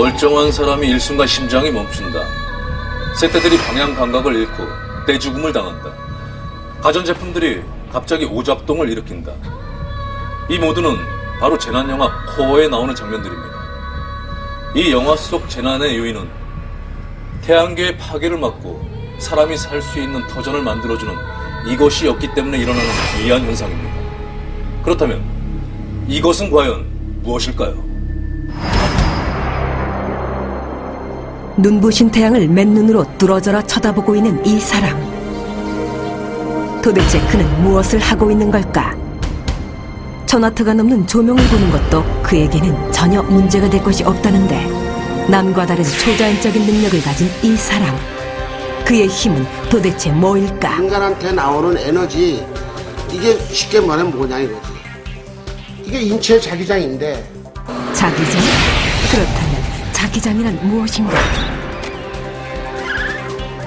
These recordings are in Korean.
멀쩡한 사람이 일순간 심장이 멈춘다. 세대들이 방향 감각을 잃고 떼죽음을 당한다. 가전제품들이 갑자기 오작동을 일으킨다. 이 모두는 바로 재난영화 코어에 나오는 장면들입니다. 이 영화 속 재난의 요인은 태양계의 파괴를 막고 사람이 살 수 있는 터전을 만들어주는 이것이었기 때문에 일어나는 기이한 현상입니다. 그렇다면 이것은 과연 무엇일까요? 눈부신 태양을 맨눈으로 뚫어져라 쳐다보고 있는 이 사람. 도대체 그는 무엇을 하고 있는 걸까? 천와트가 넘는 조명을 보는 것도 그에게는 전혀 문제가 될 것이 없다는데 남과 다른 초자연적인 능력을 가진 이 사람. 그의 힘은 도대체 뭐일까? 인간한테 나오는 에너지 이게 쉽게 말하면 뭐냐 이거지 이게 인체 자기장인데 자기장? 그렇다면 자기장이란 무엇인가?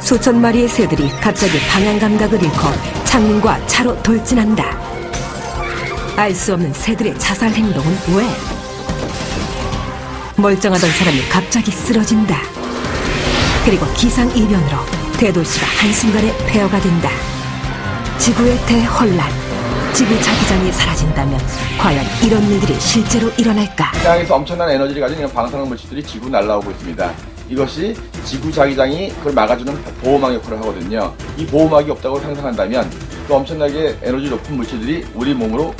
수천 마리의 새들이 갑자기 방향 감각을 잃고 창문과 차로 돌진한다. 알 수 없는 새들의 자살 행동은 왜? 멀쩡하던 사람이 갑자기 쓰러진다. 그리고 기상이변으로 대도시가 한순간에 폐허가 된다. 지구의 대혼란. 지구 자기장이 사라진다면 과연 이런 일들이 실제로 일어날까? 태양에서 엄청난 에너지를 가진 이런 방사능 물질들이 지구 날라오고 있습니다. 이것이 지구 자기장이 그걸 막아주는 보호막 역할을 하거든요. 이 보호막이 없다고 상상한다면 그 엄청나게 에너지 높은 물질들이 우리 몸으로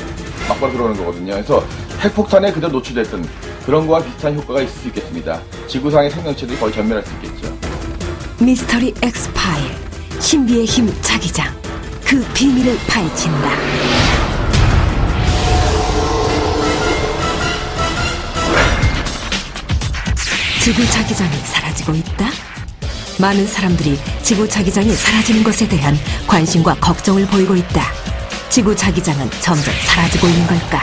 막바로 들어오는 거거든요. 그래서 핵폭탄에 그대로 노출됐던 그런 거와 비슷한 효과가 있을 수 있겠습니다. 지구상의 생명체들이 거의 전멸할 수 있겠죠. 미스터리 엑스파일 신비의 힘 자기장 그 비밀을 파헤친다. 지구 자기장이 사라지고 있다? 많은 사람들이 지구 자기장이 사라지는 것에 대한 관심과 걱정을 보이고 있다. 지구 자기장은 점점 사라지고 있는 걸까?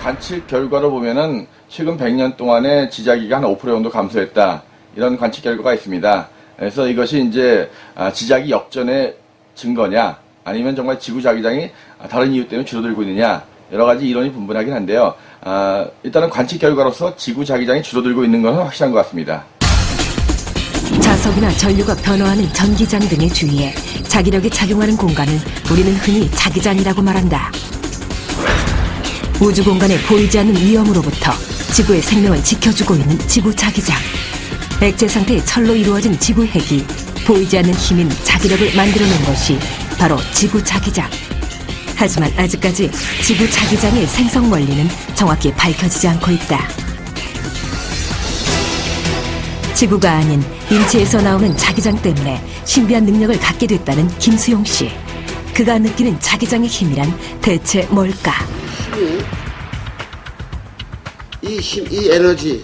관측 결과로 보면은 최근 100년 동안에 지자기가 한 5% 정도 감소했다. 이런 관측 결과가 있습니다. 그래서 이것이 이제 아, 지자기 역전의 증거냐, 아니면 정말 지구 자기장이 다른 이유 때문에 줄어들고 있느냐, 여러 가지 이론이 분분하긴 한데요. 아, 일단은 관측 결과로서 지구 자기장이 줄어들고 있는 것은 확실한 것 같습니다. 자석이나 전류가 변화하는 전기장 등의 주위에 자기력이 작용하는 공간을 우리는 흔히 자기장이라고 말한다. 우주 공간에 보이지 않는 위험으로부터 지구의 생명을 지켜주고 있는 지구 자기장. 액체 상태의 철로 이루어진 지구 핵이 보이지 않는 힘인 자기력을 만들어낸 것이 바로 지구 자기장. 하지만 아직까지 지구 자기장의 생성 원리는 정확히 밝혀지지 않고 있다. 지구가 아닌 인체에서 나오는 자기장 때문에 신비한 능력을 갖게 됐다는 김수용 씨. 그가 느끼는 자기장의 힘이란 대체 뭘까? 힘이 이 힘, 이 에너지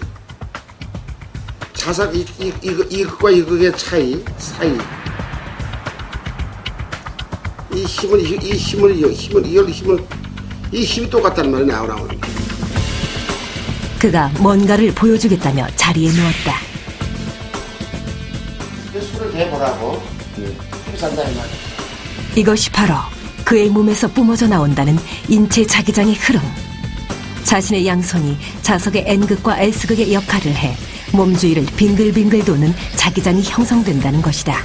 자석 이, 이, 이거, 이것과 이것의 차이 사이 이 힘을 이, 이 힘을 이 힘을 이걸 힘을 이 힘이 똑같단 말이 나오라고 그가 뭔가를 보여주겠다며 자리에 누웠다. 술을 대보라고 힘 산다 이 말이야 이것이 바로 그의 몸에서 뿜어져 나온다는 인체 자기장의 흐름. 자신의 양손이 자석의 N극과 S극의 역할을 해 몸 주위를 빙글빙글 도는 자기장이 형성된다는 것이다.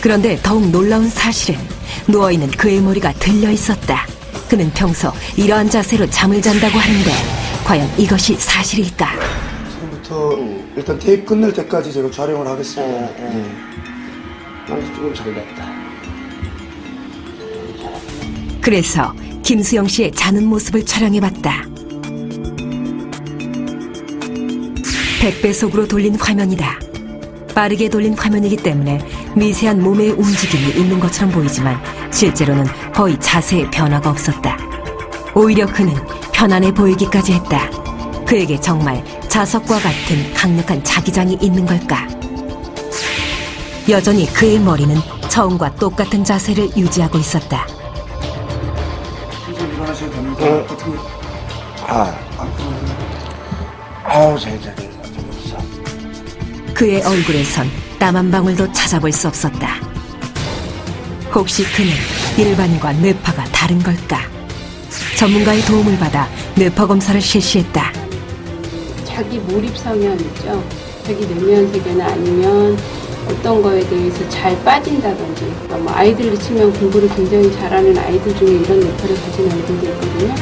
그런데 더욱 놀라운 사실은 누워있는 그의 머리가 들려 있었다. 그는 평소 이러한 자세로 잠을 잔다고 하는데 과연 이것이 사실일까? 지금부터 일단 테이프 끝낼 때까지 제가 촬영을 하겠습니다. 나는 조금 잘 됐다 그래서 김수영 씨의 자는 모습을 촬영해봤다. 백배속으로 돌린 화면이다. 빠르게 돌린 화면이기 때문에 미세한 몸의 움직임이 있는 것처럼 보이지만 실제로는 거의 자세의 변화가 없었다. 오히려 그는 편안해 보이기까지 했다. 그에게 정말 자석과 같은 강력한 자기장이 있는 걸까? 여전히 그의 머리는 처음과 똑같은 자세를 유지하고 있었다. 어. 어떻게 아 아우 없어 그의 얼굴에선 땀 한 방울도 찾아볼 수 없었다. 혹시 그는 일반인과 뇌파가 다른 걸까? 전문가의 도움을 받아 뇌파 검사를 실시했다. 자기 몰입 성향 있죠. 자기 내면 세계나 아니면 어떤 거에 대해서 잘 빠진다든지 그러니까 뭐 아이들로 치면 공부를 굉장히 잘하는 아이들 중에 이런 역할을 가진 아이들도 있거든요.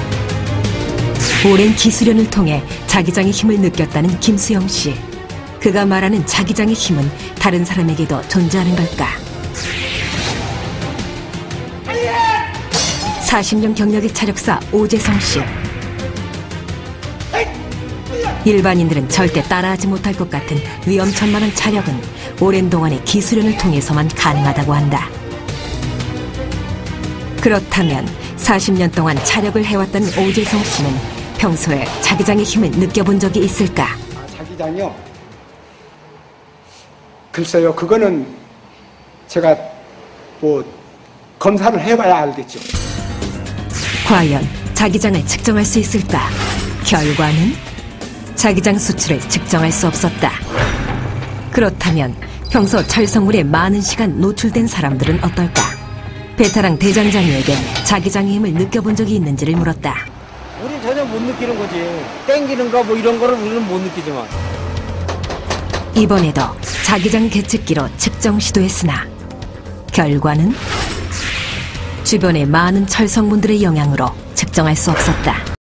오랜 기수련을 통해 자기장의 힘을 느꼈다는 김수영 씨. 그가 말하는 자기장의 힘은 다른 사람에게도 존재하는 걸까? 40년 경력의 차력사 오재성 씨. 일반인들은 절대 따라하지 못할 것 같은 위험천만한 차력은 오랜 동안의 기수련을 통해서만 가능하다고 한다. 그렇다면 40년 동안 차력을 해왔던 오재성 씨는 평소에 자기장의 힘을 느껴본 적이 있을까? 아, 자기장이요? 글쎄요, 그거는 제가 뭐 검사를 해봐야 알겠죠. 과연 자기장을 측정할 수 있을까? 결과는 자기장 수치를 측정할 수 없었다. 그렇다면 평소 철성물에 많은 시간 노출된 사람들은 어떨까? 베테랑 대장장이에게 자기장의 힘을 느껴본 적이 있는지를 물었다. 우린 전혀 못 느끼는 거지. 땡기는 거 뭐 이런 거를 우리는 못 느끼지만. 이번에도 자기장 계측기로 측정 시도했으나 결과는 주변의 많은 철성분들의 영향으로 측정할 수 없었다.